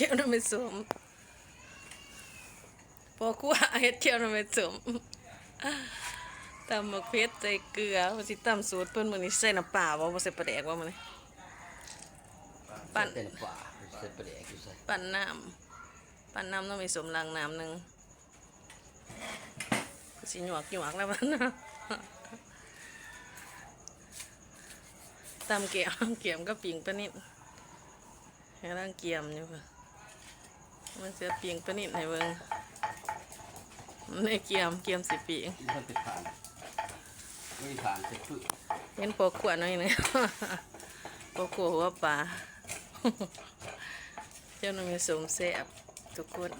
เจียวน้ำมันสมพอคั่วเฮ็ดเจียวน้ำมันสมตำหมกเพชรใส่เกลือว่าสิตำสูตรเพิ่นมื้อนี้ใส่น้ำเปล่าบ่บ่ใส่ปลาแดกว่ามื้อนี้ปั่นเป็นป่าเสร็จประเดี๋ยวอยู่ใส่ปั่นน้ำปั่นน้ำต้องมีสมลังน้ำหนึงสิหยวกหยวกแล้วมันนะตำเกี๊ยวเกี๊ยมก็ปิ่งปลานิดให้ร่างเกี๊ยมอยู่ค่ะ มันจะปิ่งปลานิดให้เบิ่งในเกี๊ยมเกี๊ยมสิปิ่งมันเป็นฐานไม่มีฐานเสร็จคือเห็นปอกขวดหน่อยหนึงปอกขวดหัวปลาเจ้าหนุ่มสมแสบทุกคน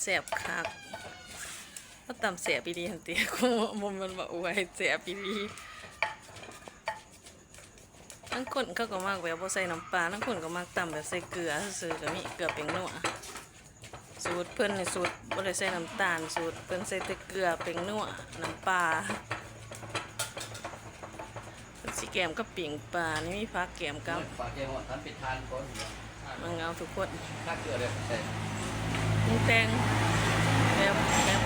แสบคักก็ตำแสบปีดีหันเตียกูมันมันบอกไว้แสบปีดี ทั้งคนเขาก็มากแบบบ่ใส่น้ำปลาทั้งคนก็มากตำแบบใส่เกลือซื่อก็มีเกลือเป็นนัวสูตรเพิ่นในสูตรบ่ได้ใส่น้ำตาลสูตรเพิ่นใส่แต่เกลือเป็นนัวน้ำปลาสิแกมกับปิ่งปลานี่มีผักแกมกับปลาแกงหอดท่านป็นทานก่อนมังเอาทุกคนถ้าเกลือเลยใส่มุงแตงแบบแบบ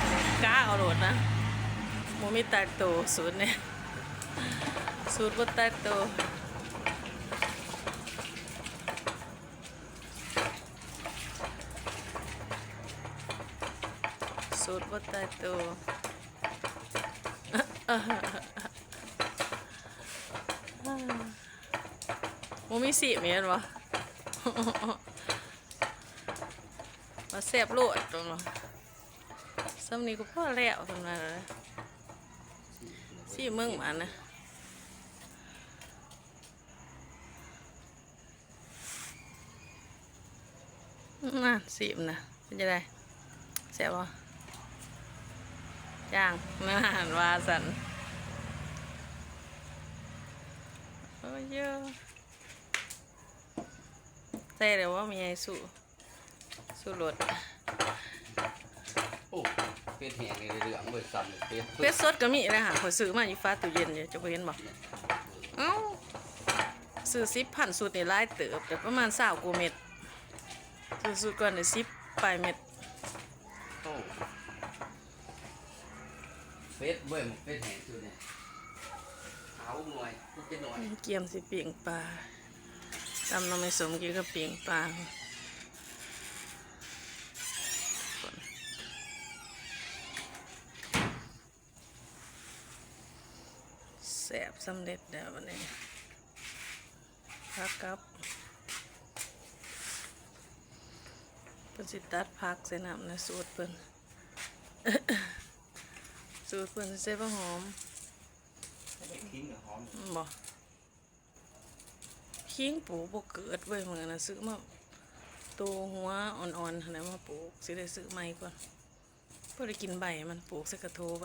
ก้าเอาโหลดนะโมมีตาโตสูตรเนี่ยสูตรบ่ตาโต สูตรบ่ตายโตโมมีสีมีอันวะมาแซ่บโลดตรงนั้นซ้ำนี้ก็พอแล้วตรงนั้นเลยสีเมืองมานะน่าสีมนะเป็นจะได้แซ่บวะ ย่างไม่หันว่าสันโอ้ยเยอะใส่เดี๋ยวว่ามีไอ้สู้สู้รสโอ้เป็ดแห้งในเรื่องเบิดซ้ำเลยเป็ดเป็ดสดก็มีนะค่ะขอยซื้อมาอยู่ฟ้าตู้เย็นอยู่จะไปเห็นบอกเอ้าซื้อสิบพันสูตรนี่หลายเติบแต่ประมาณสาวกูเม็ดซื้อสูตรก่อนเนี่ยสิบปลายเม็ดโอ้ เป็ดเว้ยมันเป็ดแห้งสุดเนี่ยเอาหน่อยจะหน่อยเกียมสิเปียงปลาตำน้ำไม่สมกินก็เปียงปลาแสบสำเร็จแล้ววันนี้พักกับเป็นสิตัดพักใส่น้ำนสูตรเพิ่น สูตรเพิ่นสิใส่ผ้าหอมทิ้งกับหอมบ่คิงปลูกบ่เกิดเว้ยมื้อน่ะซื้อมาตัวหัวอ่อนๆขนะมาปลูกสิได้ซื้อใหม่ก่อนบ่ได้กินใบมันปลูกใส่กระโถไป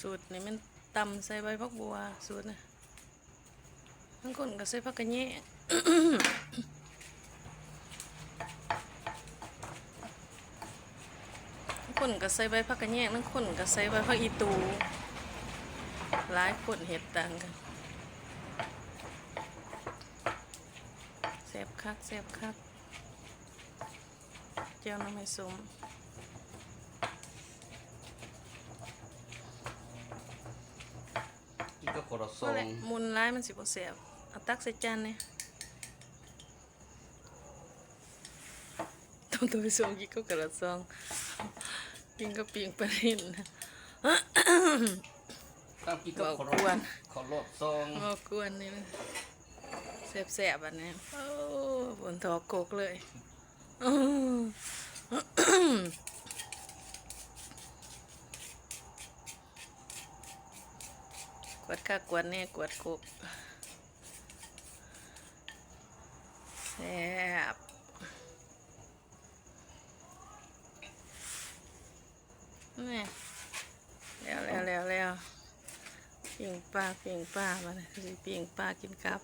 สูตรนี่มันตำใส่ใบพักบัวสูตรน่ะบางคนก็ใส่ผักกระแยงบาง คนก็ใส่ใบผักกระแยงบางคนก็ใส่ใบผักอีตูหลายคนเฮ็ดต่างกันแซ่บคักแซ่บคักเจ้าน้ำให้สมกินก็คอร์ซก็องเลยมุนร้ายมันสิบ่แซ่บเอาตักใส่จานเนี่ย ต้องตัวไปส่งกินก็กระซองกินก็ปิงปลาหินนะต้องกินก็คอร์เบากวนคอร์ซองมากวนนี่นะแซ่บๆอันนี้โอ้บนทอกโกกเลยอื้อกวดข้ากวดแน่กวดโกกแซ่บนี่ เพียงปลาเพียงปลามาเลยเพียงปลากินครับ